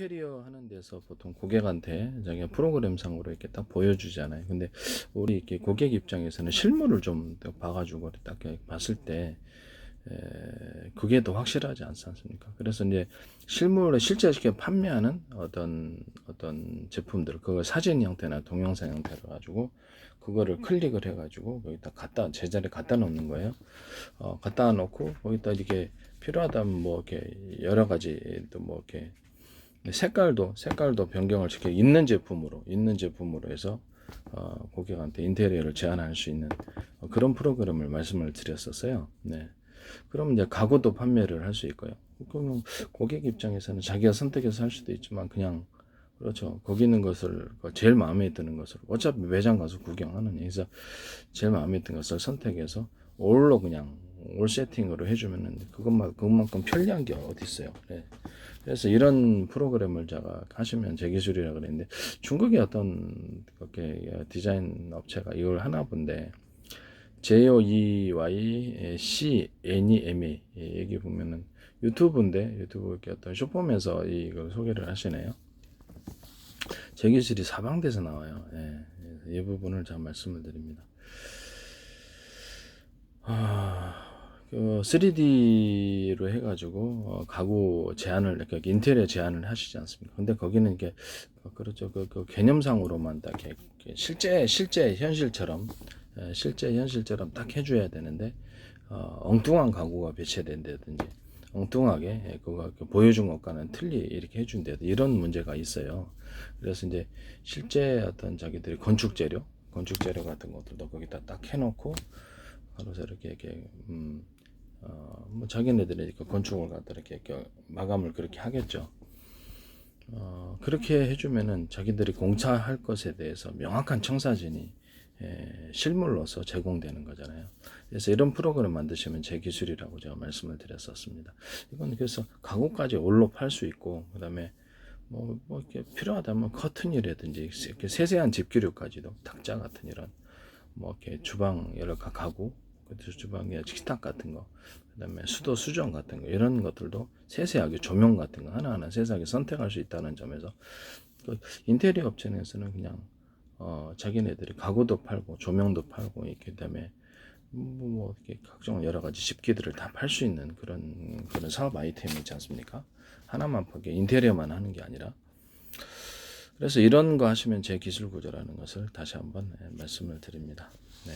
인테리어 하는 데서 보통 고객한테 자기가 프로그램상으로 이렇게 딱 보여주잖아요. 근데 우리 이렇게 고객 입장에서는 실물을 좀 봐가지고 딱 봤을 때 에, 그게 더 확실하지 않지 않습니까? 그래서 이제 실물에 실제 이렇게 판매하는 어떤 어떤 제품들 그걸 사진 형태나 동영상 형태로 가지고 그거를 클릭을 해가지고 거기다 갖다 제자리에 갖다 놓는 거예요. 어, 갖다 놓고 거기다 이렇게 필요하다면 뭐 이렇게 여러 가지 또 뭐 이렇게 색깔도 색깔도 변경을 시켜 있는 제품으로 있는 제품으로 해서 어, 고객한테 인테리어를 제안할 수 있는 어, 그런 프로그램을 말씀을 드렸었어요. 네. 그럼 이제 가구도 판매를 할 수 있고요. 그럼 고객 입장에서는 자기가 선택해서 할 수도 있지만 그냥 그렇죠. 거기 있는 것을 제일 마음에 드는 것을 어차피 매장 가서 구경하는 그래서 제일 마음에 드는 것을 선택해서 올로 그냥 올 세팅으로 해주면은 그것만 그것만큼 편리한 게 어디 있어요. 네. 그래서 이런 프로그램을 제가 하시면 제 기술이라 그랬는데 중국의 어떤 그렇게 디자인 업체가 이걸 하나 본데 J-O-E-Y C N-E-M-A 예, 여기 보면은 유튜브인데 유튜브 이렇게 어떤 쇼폼에서 이걸 소개를 하시네요. 제 기술이 사방돼서 나와요. 예, 이 부분을 제가 말씀을 드립니다. 아, 그 3D로 해가지고 어, 가구 제안을 이렇게 인테리어 제안을 하시지 않습니까? 근데 거기는 이게 어, 그렇죠 그, 그 개념상으로만 딱 이렇게 실제 실제 현실처럼 에, 실제 현실처럼 딱 해줘야 되는데 어, 엉뚱한 가구가 배치된다든지 엉뚱하게 예, 그거 그 보여준 것과는 틀리 이렇게 해준다 이런 문제가 있어요. 그래서 이제 실제 어떤 자기들이 건축 재료 건축 재료 같은 것들도 거기다 딱 해놓고 하루서 이렇게 이렇게 음, 어, 뭐 자기네들이 그 건축을 갖다 이렇게, 마감을 그렇게 하겠죠. 어, 그렇게 해주면은 자기들이 공차할 것에 대해서 명확한 청사진이 에, 실물로서 제공되는 거잖아요. 그래서 이런 프로그램 만드시면 제 기술이라고 제가 말씀을 드렸었습니다. 이건 그래서 가구까지 올로 팔 수 있고, 그 다음에 뭐, 뭐 이렇게 필요하다면 커튼이라든지 이렇게 세세한 집기류까지도 탁자 같은 이런 뭐 이렇게 주방 여러 가- 가구, 그 주방에 식탁 같은 거, 그다음에 수도 수정 같은 거 이런 것들도 세세하게 조명 같은 거 하나하나 세세하게 선택할 수 있다는 점에서 그 인테리어 업체에서는 그냥 어 자기네들이 가구도 팔고 조명도 팔고 이렇게 그다음에 뭐, 뭐 이렇게 각종 여러 가지 집기들을 다 팔 수 있는 그런 그런 사업 아이템이 있지 않습니까? 하나만 파게 인테리어만 하는 게 아니라 그래서 이런 거 하시면 제 기술 구조라는 것을 다시 한번 예, 말씀을 드립니다. 네.